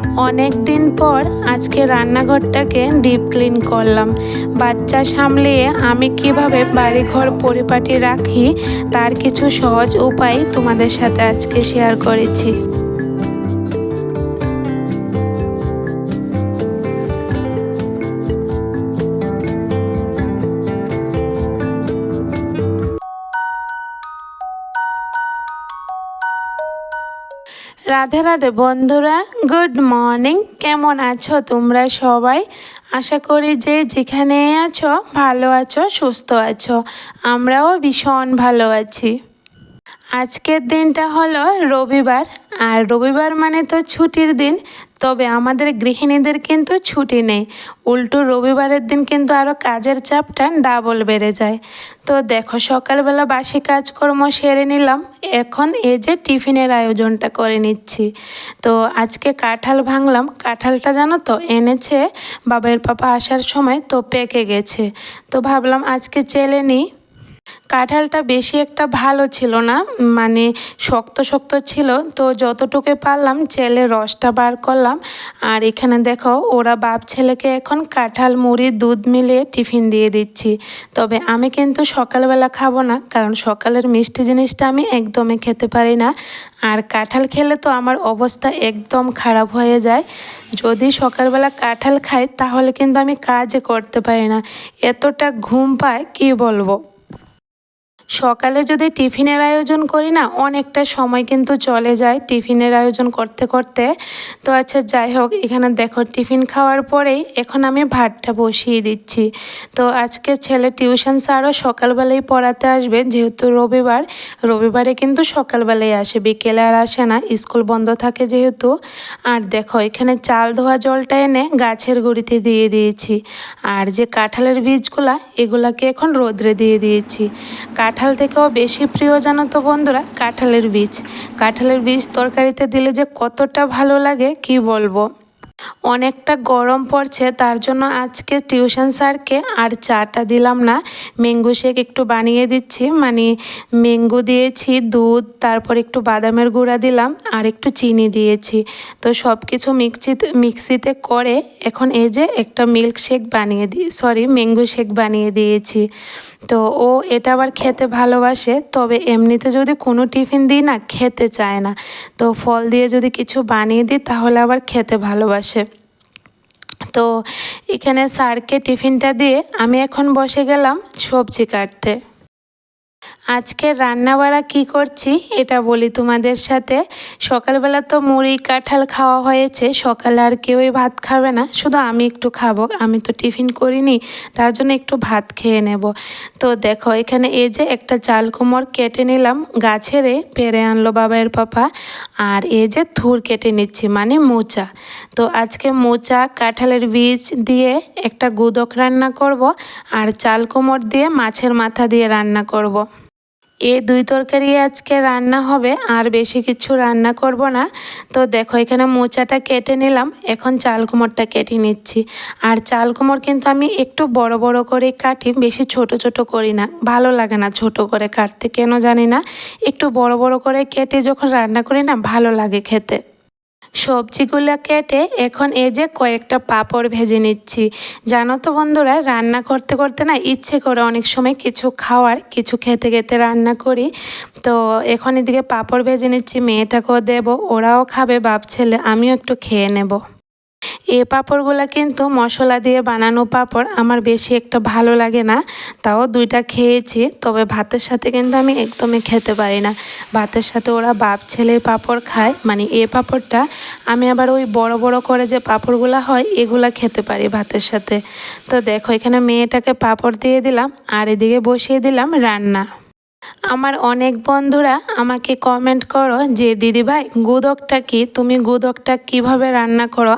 অনেক দিন পর আজকে রান্নাঘরটাকে ডিপ ক্লিন করলাম। বাচ্চা সামলিয়ে আমি কীভাবে বাড়িঘর পরিপাটি রাখি, তার কিছু সহজ উপায় তোমাদের সাথে আজকে শেয়ার করেছি। রাধে রাধে বন্ধুরা, গুড মর্নিং। কেমন আছো তোমরা সবাই? আশা করি যে যেখানে আছো, ভালো আছো, সুস্থ আছো। আমরাও ভীষণ ভালো আছি। আজকের দিনটা হলো রবিবার, আর রবিবার মানে তো ছুটির দিন। তবে আমাদের গৃহিণীদের কিন্তু ছুটি নেই। উল্টো রবিবারের দিন কিন্তু আরও কাজের চাপটা ডাবল বেড়ে যায়। তো দেখো, সকালবেলা বাসি কাজকর্ম সেরে নিলাম। এখন এই যে টিফিনের আয়োজনটা করে নিচ্ছি। তো আজকে কাঁঠাল ভাঙলাম। কাঁঠালটা জানো তো, এনেছে বাবার পাপা আসার সময়, তো পেকে গেছে। তো ভাবলাম আজকে চেলে নিই। কাঁঠালটা বেশি একটা ভালো ছিল না মানে শক্ত শক্ত ছিল। তো যতটুকু পারলাম চেলে রসটা বার করলাম। আর এখানে দেখো, ওরা বাপ ছেলেকে এখন কাঁঠাল, মুড়ি, দুধ মিলিয়ে টিফিন দিয়ে দিচ্ছি। তবে আমি কিন্তু সকালবেলা খাব না, কারণ সকালের মিষ্টি জিনিসটা আমি একদমই খেতে পারি না। আর কাঁঠাল খেলে তো আমার অবস্থা একদম খারাপ হয়ে যায়। যদি সকালবেলা কাঁঠাল খাই, তাহলে কিন্তু আমি কাজে করতে পারি না। এতটা ঘুম পায়, কি বলব? সকালে যদি টিফিনের আয়োজন করি না, অনেকটা সময় কিন্তু চলে যায় টিফিনের আয়োজন করতে করতে। তো আচ্ছা যাই হোক, এখানে দেখো, টিফিন খাওয়ার পরেই এখন আমি ভাতটা বসিয়ে দিচ্ছি। তো আজকে ছেলে টিউশন স্যারও সকালবেলায় পড়াতে আসবে, যেহেতু রবিবার। রবিবারে কিন্তু সকালবেলায় আসে, বিকেলে আর আসে না, স্কুল বন্ধ থাকে যেহেতু। আর দেখো, এখানে চাল ধোয়া জলটা এনে গাছের গুঁড়িতে দিয়ে দিয়েছি। আর যে কাঁঠালের বীজগুলা, এগুলাকে এখন রোদ্রে দিয়ে দিয়েছি। কাঁঠাল কাঁঠাল থেকেও বেশি প্রিয় জানো তো বন্ধুরা? কাঁঠালের বীজ। কাঁঠালের বীজ তরকারিতে দিলে যে কতটা ভালো লাগে, কি বলব? অনেকটা গরম পড়ছে, তার জন্য আজকে টিউশন স্যারকে আর চাটা দিলাম না। ম্যাঙ্গো শেক একটু বানিয়ে দিচ্ছি মানে ম্যাঙ্গো দিয়েছি, দুধ, তারপর একটু বাদামের গুঁড়া দিলাম আর একটু চিনি দিয়েছি। তো সব কিছু মিক্সিতে মিক্সিতে করে এখন এই যে একটা মিল্ক শেক বানিয়ে দিই সরি ম্যাঙ্গো শেক বানিয়ে দিয়েছি। তো ও এটা আবার খেতে ভালোবাসে, তবে এমনিতে যদি কোনো টিফিন দিই না, খেতে চায় না। তো ফল দিয়ে যদি কিছু বানিয়ে দিই, তাহলে আবার খেতে ভালোবাসে। তো এখানে স্যারকে টিফিনটা দিয়ে আমি এখন বসে গেলাম সবজি কাটতে। আজকে রান্নাবাড়া কি করছি এটা বলি তোমাদের সাথে। সকালবেলা তো মুড়ি, কাঁঠাল খাওয়া হয়েছে, সকালে আর কেউই ভাত খাবে না, শুধু আমি একটু খাব, আমি তো টিফিন করিনি, তার জন্য একটু ভাত খেয়ে নেব। তো দেখো, এখানে এই যে একটা চাল কুমড় কেটে নিলাম, গাছেরে পেরে আনলো বাবার পাপা, আর এই যে থুর কেটে নিচ্ছি মানে মোচা। তো আজকে মোচা, কাঁঠালের বীজ দিয়ে একটা গুদক রান্না করব, আর চাল কুমড় দিয়ে মাছের মাথা দিয়ে রান্না করব। এই দুই তরকারি আজকে রান্না হবে, আর বেশি কিছু রান্না করব না। তো দেখো, এখানে মোচাটা কেটে নিলাম। এখন চাল কুমোরটা কেটে নিচ্ছি। আর চাল কুমোর কিন্তু আমি একটু বড় বড় করে কাটি, বেশি ছোট ছোট করি না। ভালো লাগে না ছোট করে কাটতে, কেন জানি না? একটু বড় বড় করে কেটে যখন রান্না করি না, ভালো লাগে খেতে। সবজিগুলো কেটে এখন এই যে কয়েকটা পাঁপড় ভেজে নিচ্ছি। জানো তো বন্ধুরা, রান্না করতে করতে না ইচ্ছে করে অনেক সময় কিছু খাওয়ার, কিছু খেতে খেতে রান্না করি। তো এখন এদিকে পাঁপড় ভেজে নিচ্ছি, মেয়েটাকেও দেব, ওরাও খাবে, বাপ ছেলে, আমিও একটু খেয়ে নেব। এ পাঁপড়গুলো কিন্তু মশলা দিয়ে বানানো পাঁপড় আমার বেশি একটা ভালো লাগে না। তাও দুইটা খেয়েছি, তবে ভাতের সাথে কিন্তু আমি একদমই খেতে পারি না। ভাতের সাথে ওরা বাপ ছেলে পাঁপড় খায় মানে এ পাঁপড়টা আমি আবার ওই বড় বড় করে যে পাঁপড়গুলো হয়, এগুলা খেতে পারি ভাতের সাথে। তো দেখো, এখানে মেয়েটাকে পাঁপড় দিয়ে দিলাম, আর এদিকে বসিয়ে দিলাম রান্না। আমার অনেক বন্ধুরা আমাকে কমেন্ট করো যে, দিদিভাই, গুদকটা কি? তুমি গুদকটা কীভাবে রান্না করো?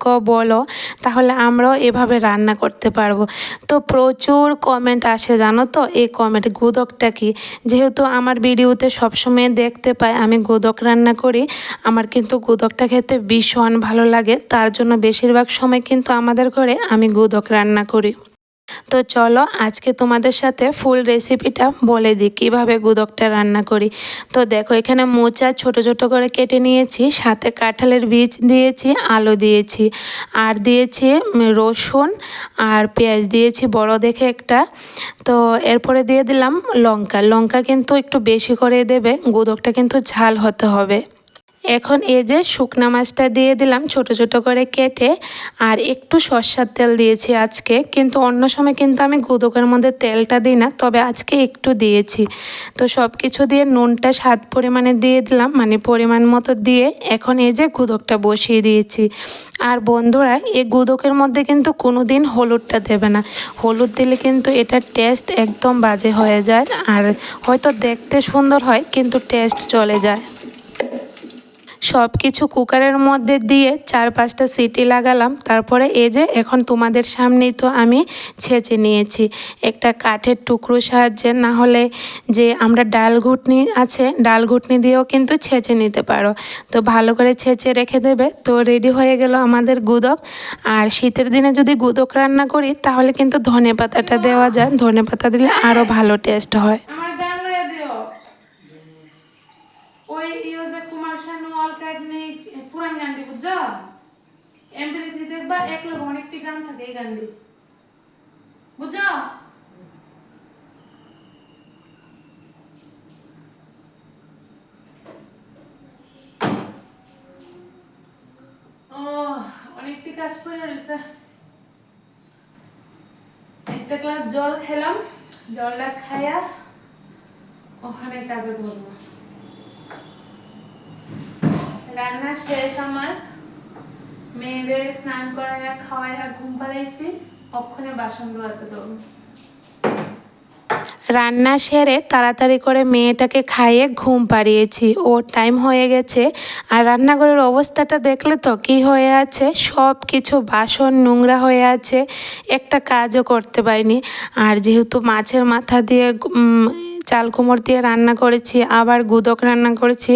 ক বলো, তাহলে আমরাও এভাবে রান্না করতে পারব। তো প্রচুর কমেন্ট আসে, জানো তো, এই কমেন্ট গুদকটা কি? যেহেতু আমার ভিডিওতে সবসময় দেখতে পাই আমি গুদক রান্না করি, আমার কিন্তু গুদকটা খেতে ভীষণ ভালো লাগে, তার জন্য বেশিরভাগ সময় কিন্তু আমাদের ঘরে আমি গুদক রান্না করি। তো চলো আজকে তোমাদের সাথে ফুল রেসিপিটা বলে দিই, কীভাবে গুদকটা রান্না করি। তো দেখো, এখানে মোচা ছোট ছোট করে কেটে নিয়েছি, সাথে কাঁঠালের বীজ দিয়েছি, আলু দিয়েছি, আর দিয়েছি রসুন, আর পেঁয়াজ দিয়েছি, বড় দেখে একটা। তো এরপরে দিয়ে দিলাম লঙ্কা। লঙ্কা কিন্তু একটু বেশি করে দেবে গুদকটা কিন্তু ঝাল হতে হবে। এখন এই যে শুকনা মাছটা দিয়ে দিলাম, ছোট ছোট করে কেটে, আর একটু সর্ষার তেল দিয়েছি আজকে। কিন্তু অন্য সময় কিন্তু আমি গুদকের মধ্যে তেলটা দিই না, তবে আজকে একটু দিয়েছি। তো সব কিছু দিয়ে নুনটা স্বাদ পরিমাণে দিয়ে দিলাম মানে পরিমাণ মতো দিয়ে এখন এই যে গুদকটা বসিয়ে দিয়েছি। আর বন্ধুরা, এই গুদকের মধ্যে কিন্তু কোনো দিন হলুদটা দেবে না। হলুদ দিলে কিন্তু এটার টেস্ট একদম বাজে হয়ে যায়, আর হয়তো দেখতে সুন্দর হয়, কিন্তু টেস্ট চলে যায়। সব কিছু কুকারের মধ্যে দিয়ে চার পাঁচটা সিটি লাগালাম। তারপরে এই যে এখন তোমাদের সামনেই তো আমি ছেঁচে নিয়েছি। একটা কাঠের টুকরো সাহায্যে না হলে যে আমরা ডাল ঘুটনি আছে, ডাল ঘুটনি দিয়েও কিন্তু ছেঁচে নিতে পারো। তো ভালো করে ছেঁচে রেখে দেবে। তো রেডি হয়ে গেল আমাদের গুদক। আর শীতের দিনে যদি গুদক রান্না করি, তাহলে কিন্তু ধনে পাতাটা দেওয়া যায়। ধনে পাতা দিলে আরও ভালো টেস্ট হয় আমার গান লইয়া দিও ওই ইয়ে যে কুমার শানু অলকাট নেই পুরান গানটি বুঝছ এমপি থ্রি দেখবা এক লোক অনেকটি গান থাকে এই গানটি বুঝছ? অনেকটি কাজ করে রয়েছে একটা গ্লাস জল খেলাম, জলটা খাইয়া ওখানে কাজে ধরবো। রান্না শেষ আমার। মেয়েদের স্নান করাইয়া খাওয়াইয়া ঘুম পাড়াইছি, অক্ষণে বাসন ধোয়াতে দেবো রান্না সেরে তাড়াতাড়ি করে মেয়েটাকে খাইয়ে ঘুম পাড়িয়েছি। ওর টাইম হয়ে গেছে। আর রান্নাঘরের অবস্থাটা দেখলে তো কি হয়ে আছে? সব কিছু বাসন নোংরা হয়ে আছে। একটা কাজও করতে পারিনি। আর যেহেতু মাছের মাথা দিয়ে চাল কুমড় দিয়ে রান্না করেছি, আবার গুদক রান্না করেছি।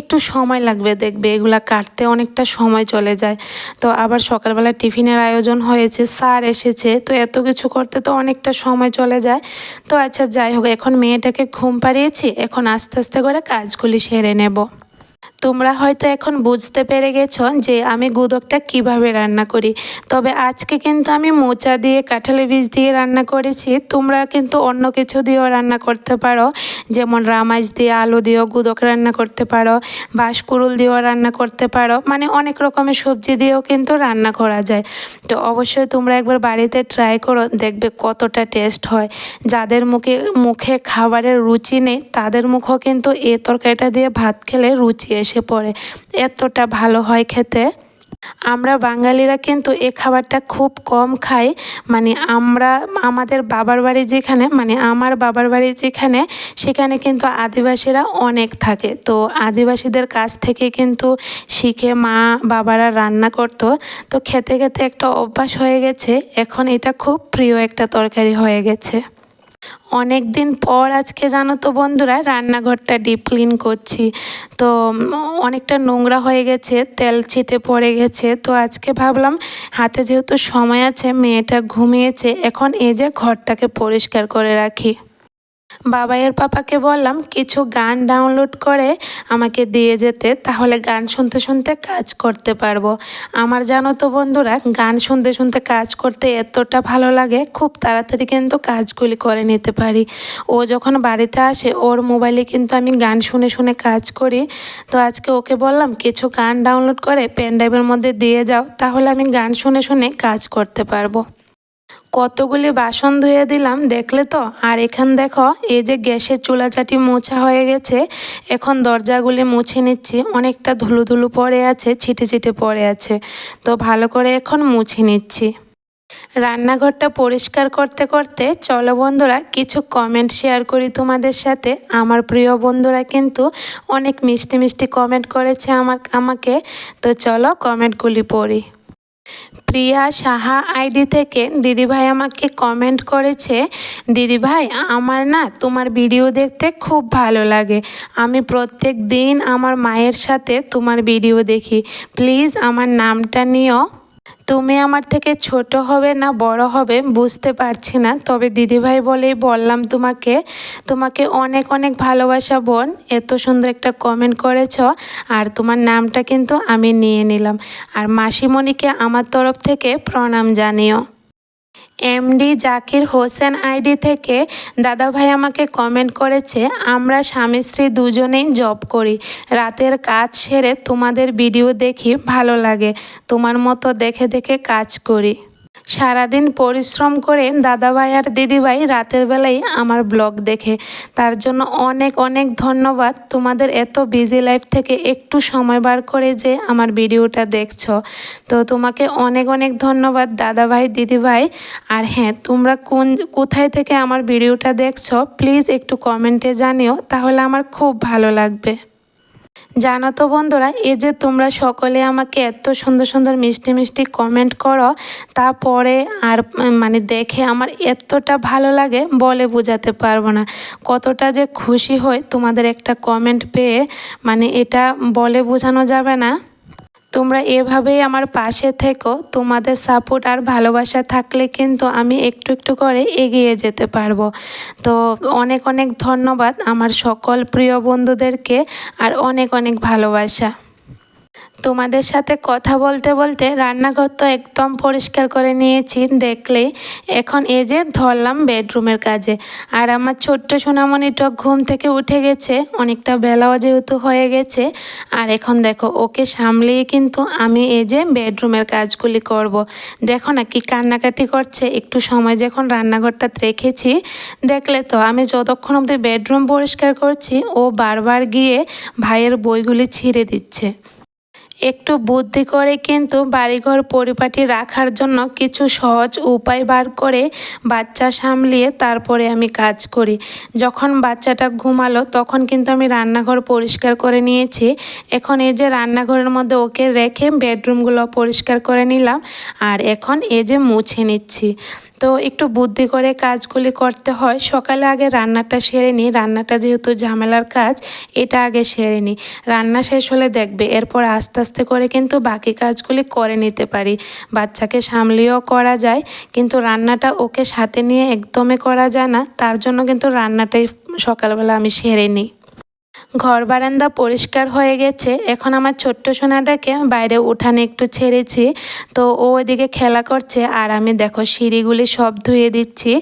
একটু সময় লাগবে দেখবে, এগুলা কাটতে অনেকটা সময় চলে যায়। তো আবার সকালবেলা টিফিনের আয়োজন হয়েছে, স্যার এসেছে, তো এত কিছু করতে তো অনেকটা সময় চলে যায়। তো আচ্ছা যাই হোক, এখন মেয়েটাকে ঘুম পাড়িয়েছি, এখন আস্তে আস্তে করে কাজগুলি সেরে নেব। তোমরা হয়তো এখন বুঝতে পেরে গেছো যে আমি গুদকটা কীভাবে রান্না করি। তবে আজকে কিন্তু আমি মোচা দিয়ে, কাঁঠালের বীজ দিয়ে রান্না করেছি। তোমরা কিন্তু অন্য কিছু দিয়েও রান্না করতে পারো। যেমন রামাইজ দিয়ে আলু দিয়েও গুদক রান্না করতে পারো। বাঁশকুড়ুল দিয়েও রান্না করতে পারো। মানে অনেক রকমের সবজি দিয়েও কিন্তু রান্না করা যায়। তো অবশ্যই তোমরা একবার বাড়িতে ট্রাই করো, দেখবে কতটা টেস্ট হয়। যাদের মুখে মুখে খাবারের রুচি নেই, তাদের মুখও কিন্তু এ তরকারিটা দিয়ে ভাত খেলে রুচি এসে পড়ে। এতটা ভালো হয় খেতে। আমরা বাঙালিরা কিন্তু এ খাবারটা খুব কম খাই। মানে আমরা, আমাদের বাবার বাড়ি যেখানে মানে আমার বাবার বাড়ি যেখানে, সেখানে কিন্তু আদিবাসীরা অনেক থাকে। তো আদিবাসীদের কাছ থেকে কিন্তু শিখে মা বাবারা রান্না করতো। তো খেতে খেতে একটা অভ্যাস হয়ে গেছে। এখন এটা খুব প্রিয় একটা তরকারি হয়ে গেছে। অনেক দিন পর আজকে জানো তো বন্ধুরা, রান্নাঘরটা ডিপ ক্লিন করছি। তো অনেকটা নোংরা হয়ে গেছে, তেল ছিটে পড়ে গেছে। তো আজকে ভাবলাম, হাতে যেহেতু সময় আছে, মেয়েটা ঘুমিয়েছে, এখন এই যে ঘরটাকে পরিষ্কার করে রাখি। বাবাইয়ের পাপাকে বললাম, কিছু গান ডাউনলোড করে আমাকে দিয়ে যেতে, তাহলে গান শুনতে শুনতে কাজ করতে পারব। আমার জানো তো বন্ধুরা, গান শুনতে শুনতে কাজ করতে এতটা ভালো লাগে, খুব তাড়াতাড়ি কিন্তু কাজগুলি করে নিতে পারি। ও যখন বাড়িতে আসে, ওর মোবাইলে কিন্তু আমি গান শুনে শুনে কাজ করি। তো আজকে ওকে বললাম, কিছু গান ডাউনলোড করে পেন ড্রাইভের মধ্যে দিয়ে যাও, তাহলে আমি গান শুনে শুনে কাজ করতে পারব। কতগুলি বাসন ধুয়ে দিলাম, দেখলে তো? আর এখান দেখো, এই যে গ্যাসের চুলাচাটি মোছা হয়ে গেছে, এখন দরজাগুলি মুছে নিচ্ছি। অনেকটা ধুলো ধুলো পড়ে আছে, ছিটে ছিটে পড়ে আছে। তো ভালো করে এখন মুছে নিচ্ছি। রান্নাঘরটা পরিষ্কার করতে করতে, চলো বন্ধুরা, কিছু কমেন্ট শেয়ার করি তোমাদের সাথে। আমার প্রিয় বন্ধুরা কিন্তু অনেক মিষ্টি মিষ্টি কমেন্ট করেছে আমার, আমাকে। তো চলো কমেন্টগুলি পড়ি। প্রিয়া সাহা আইডি থেকে, দিদিভাই আমাকে কমেন্ট করেছে, দিদিভাই, আমার না তোমার ভিডিও দেখতে খুব ভালো লাগে। আমি প্রত্যেক দিন আমার মায়ের সাথে তোমার ভিডিও দেখি। প্লিজ আমার নামটা নিও। তুমি আমার থেকে ছোট হবে না বড় হবে বুঝতে পারছি না। তবে দিদিভাই বলেই বললাম তোমাকে তোমাকে অনেক অনেক ভালোবাসা বোন, এত সুন্দর একটা কমেন্ট করেছ, আর তোমার নামটা কিন্তু আমি নিয়ে নিলাম। আর মাসিমণিকে আমার তরফ থেকে প্রণাম জানিও। এমডি জাকির হোসেন আইডি থেকে দাদাভাই আমাকে কমেন্ট করেছে, আমরা স্বামী স্ত্রী দুজনেই জব করি। রাতের কাজ সেরে তোমাদের ভিডিও দেখি, ভালো লাগে। তোমার মতো দেখে দেখে কাজ করি। সারাদিন পরিশ্রম করে দাদাভাই আর দিদিভাই রাতের বেলায় আমার ব্লগ দেখে। তার জন্য অনেক অনেক ধন্যবাদ। তোমাদের এত বিজি লাইফ থেকে একটু সময় বার করে যে আমার ভিডিওটা দেখছ। তো তোমাকে অনেক অনেক ধন্যবাদ দাদাভাই, দিদিভাই। আর হ্যাঁ তোমরা কোন, কোথায় থেকে আমার ভিডিওটা দেখছ প্লিজ একটু কমেন্টে জানিও। তাহলে আমার খুব ভালো লাগবে। জানো তো বন্ধুরা, এই যে তোমরা সকলে আমাকে এত সুন্দর সুন্দর মিষ্টি মিষ্টি কমেন্ট করো, তারপরে আর মানে দেখে আমার এতটা ভালো লাগে, বলে বোঝাতে পারব না। কতটা যে খুশি হয় তোমাদের একটা কমেন্ট পেয়ে মানে এটা বলে বোঝানো যাবে না। তোমরা এভাবেই আমার পাশে থেকো। তোমাদের সাপোর্ট আর ভালোবাসা থাকলে কিন্তু আমি একটু একটু করে এগিয়ে যেতে পারব। তো অনেক অনেক ধন্যবাদ আমার সকল প্রিয় বন্ধুদেরকে আর অনেক অনেক ভালোবাসা। তোমাদের সাথে কথা বলতে বলতে রান্নাঘর তো একদম পরিষ্কার করে নিয়েছি, দেখলে। এখন এই যে ধরলাম বেডরুমের কাজে। আর আমার ছোট্ট সোনামণিটা ঘুম থেকে উঠে গেছে, অনেকটা বেলাও যেহেতু হয়ে গেছে। আর এখন দেখো, ওকে সামলিয়ে কিন্তু আমি এই যে বেডরুমের কাজগুলি করব। দেখো না কি কান্নাকাটি করছে, একটু সময় যখন রান্নাঘরটা রেখেছি, দেখলে তো আমি যতক্ষণ অবধি বেডরুম পরিষ্কার করছি, ও বারবার গিয়ে ভাইয়ের বইগুলি ছিঁড়ে দিচ্ছে। একটু বুদ্ধি করে কিন্তু বাড়িঘর পরিপাটি রাখার জন্য কিছু সহজ উপায় বার করে বাচ্চা সামলিয়ে তারপরে আমি কাজ করি। যখন বাচ্চাটা ঘুমালো, তখন কিন্তু আমি রান্নাঘর পরিষ্কার করে নিয়েছি। এখন এই যে রান্নাঘরের মধ্যে ওকে রেখে বেডরুমগুলো পরিষ্কার করে নিলাম আর এখন এই যে মুছে নিচ্ছি। তো একটু বুদ্ধি করে কাজগুলি করতে হয়। সকালে আগে রান্নাটা সেরে নিই রান্নাটা যেহেতু ঝামেলার কাজ, এটা আগে সেরে নিই রান্না শেষ হলে দেখবে, এরপর আস্তে আস্তে করে কিন্তু বাকি কাজগুলি করে নিতে পারি। বাচ্চাকে সামলিয়েও করা যায়, কিন্তু রান্নাটা ওকে সাথে নিয়ে একদমই করা যায় না। তার জন্য কিন্তু রান্নাটাই সকালবেলা আমি সেরে নিই ঘর বারান্দা পরিষ্কার হয়ে গেছে। এখন আমার ছোট্ট সোনাটাকে বাইরে উঠানে একটু ছেড়েছি। তো ও ওইদিকে খেলা করছে আর আমি দেখো সিঁড়িগুলি সব ধুয়ে দিচ্ছি।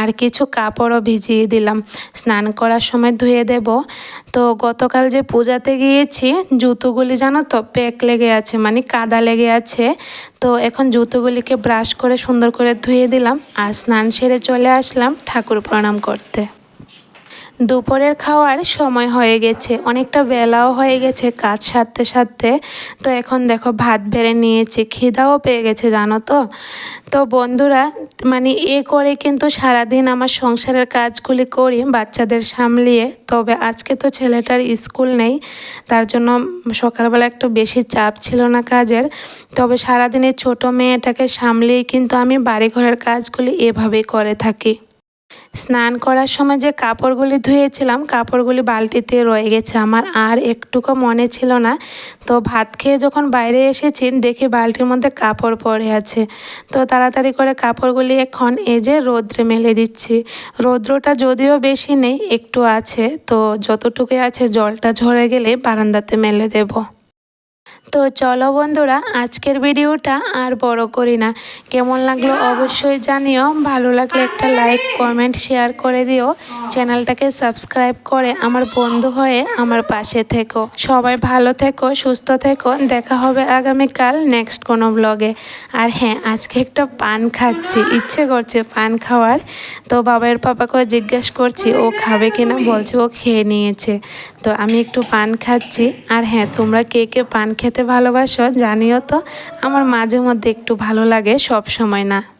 আর কিছু কাপড়ও ভিজিয়ে দিলাম। স্নান করার সময় ধুয়ে দেব। তো গতকাল যে পূজাতে গিয়েছি, জুতোগুলি জানো তো প্যাক লেগে আছে মানে কাদা লেগে আছে। তো এখন জুতোগুলিকে ব্রাশ করে সুন্দর করে ধুয়ে দিলাম। আর স্নান সেরে চলে আসলাম ঠাকুর প্রণাম করতে। দুপুরের খাওয়ার সময় হয়ে গেছে। অনেকটা বেলাও হয়ে গেছে কাজ সারতে সারতে। তো এখন দেখো ভাত বেড়ে নিয়েছি, খিদাও পেয়ে গেছে, জানো তো? তো বন্ধুরা মানে এ করে কিন্তু সারাদিন আমার সংসারের কাজগুলি করি বাচ্চাদের সামলিয়ে। তবে আজকে তো ছেলেটার স্কুল নেই, তার জন্য সকালবেলা একটু বেশি চাপ ছিল না কাজের। তবে সারাদিনে ছোট মেয়েটাকে সামলিয়ে কিন্তু আমি বাড়িঘরের কাজগুলি এভাবেই করে থাকি। স্নান করার সময় যে কাপড়গুলি ধুয়েছিলাম, কাপড়গুলি বালতিতে রয়ে গেছে আমার। আর একটুকু মনে ছিল না। তো ভাত খেয়ে যখন বাইরে এসেছি, দেখি বালতির মধ্যে কাপড় পড়ে আছে। তো তাড়াতাড়ি করে কাপড়গুলি এখন এই যে রোদ্রে মেলে দিচ্ছি। রৌদ্রটা যদিও বেশি নেই, একটু আছে। তো যতটুকুই আছে, জলটা ঝরে গেলে বারান্দাতে মেলে দেবো। তো চলো বন্ধুরা, আজকের ভিডিওটা আর বড় করি না। কেমন লাগল অবশ্যই জানিও। ভালো লাগলে একটা লাইক কমেন্ট শেয়ার করে দিও। চ্যানেলটাকে সাবস্ক্রাইব করে আমার বন্ধু হয়ে আমার পাশে থেকো। সবাই ভালো থেকো, সুস্থ থেকো। দেখা হবে আগামীকাল নেক্সট কোনো ব্লগে আর হ্যাঁ আজকে একটা পান খাচ্ছি। ইচ্ছে করছে পান খাওয়ার। তো বাবার পাপাকে জিজ্ঞেস করছি, ও খাবে কিনা? বলছে ও খেয়ে নিয়েছে। তো আমি একটু পান খাচ্ছি। আর হ্যাঁ তোমরা কে কে পান খেতে ভালোবাসো জানিও তো। আমার মাঝে মধ্যে একটু ভালো লাগে সব সময় না।